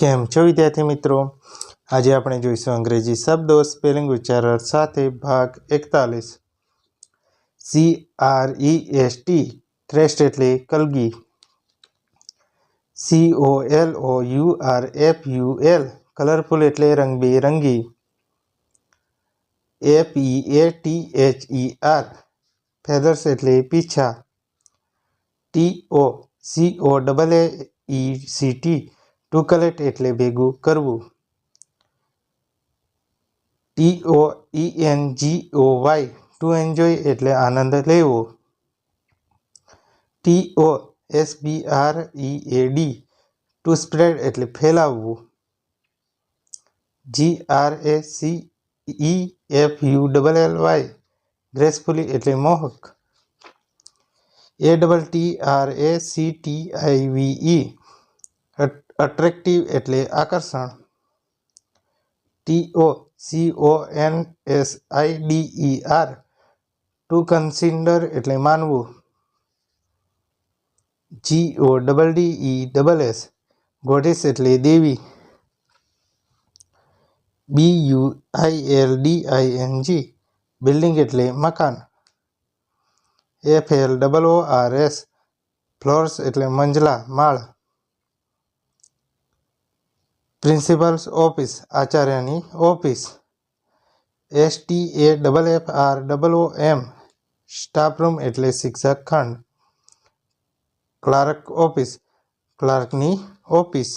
केम छो विद्यार्थी मित्रों आज आप जुशु अंग्रेजी शब्दों स्पेलिंग उच्चारण साथ भाग एकतालीस C R E S T threats eight कलगी C L O you R F U L colourful eight रंगबेरंगी F E A T H E R feathers eight पीछा T O C double A C T to collect એટલે ભેગું કરવું T O E N જી ઓ Y two enjoy એટલે આનંદ લેવું T O S B R E એ D two spread એટલે ફેલાવવું જી R A C E F U double L Y gracefully એટલે મોહક A double T R A C T I V E attractive એટલે આકર્ષણ t o c o n s i d e r to consider એટલે માનવું g o w d e double s goddess એટલે દેવી b u i l d i n g building એટલે મકાન f l o o r s ફ્લોર્સ એટલે મંજલા માળ principal's office આચાર્યની office S T A double F R double O M staff room એટલે શિક્ષક ખંડ ક્લાર્ક ઓફિસ ક્લાર્કની office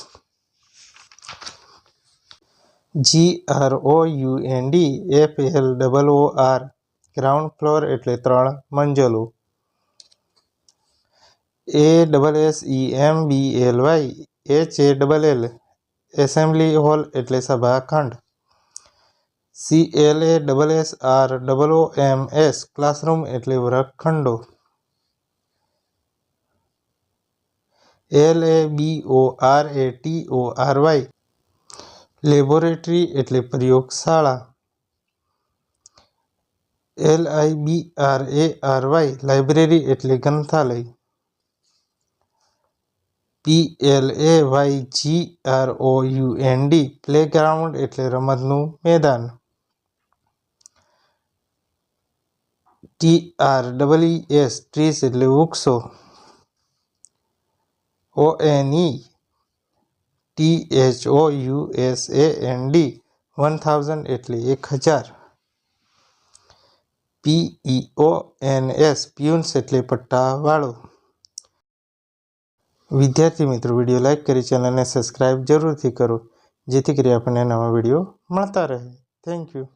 G R O U N D F L double O R ground floor એટલે ત્રણ મંજલો A double S E M B L Y H A double L assembly hall એટલે સભાખંડ C L A S R O O M S classroom એટલે વર્ગખંડો L A B O R A T O R Y laboratory એટલે પ્રયોગશાળા L I B R A R Y library એટલે ગ્રંથાલય P L A Y G R O U N D playground એટલે રમતનું મેદાન T R W S trees એટલે વૃક્ષો O N E T H O U S A N D one thousand એટલે એક હજાર પી ઓ એન એસ પ્યુન્સ એટલે પટ્ટાવાળો વિદ્યાર્થી મિત્રો વિડીયો લાઇક કરી ચેનલને સબસ્ક્રાઇબ જરૂરથી કરો જેથી કરી આપણને નવા વિડીયો મળતા રહે થેન્ક યુ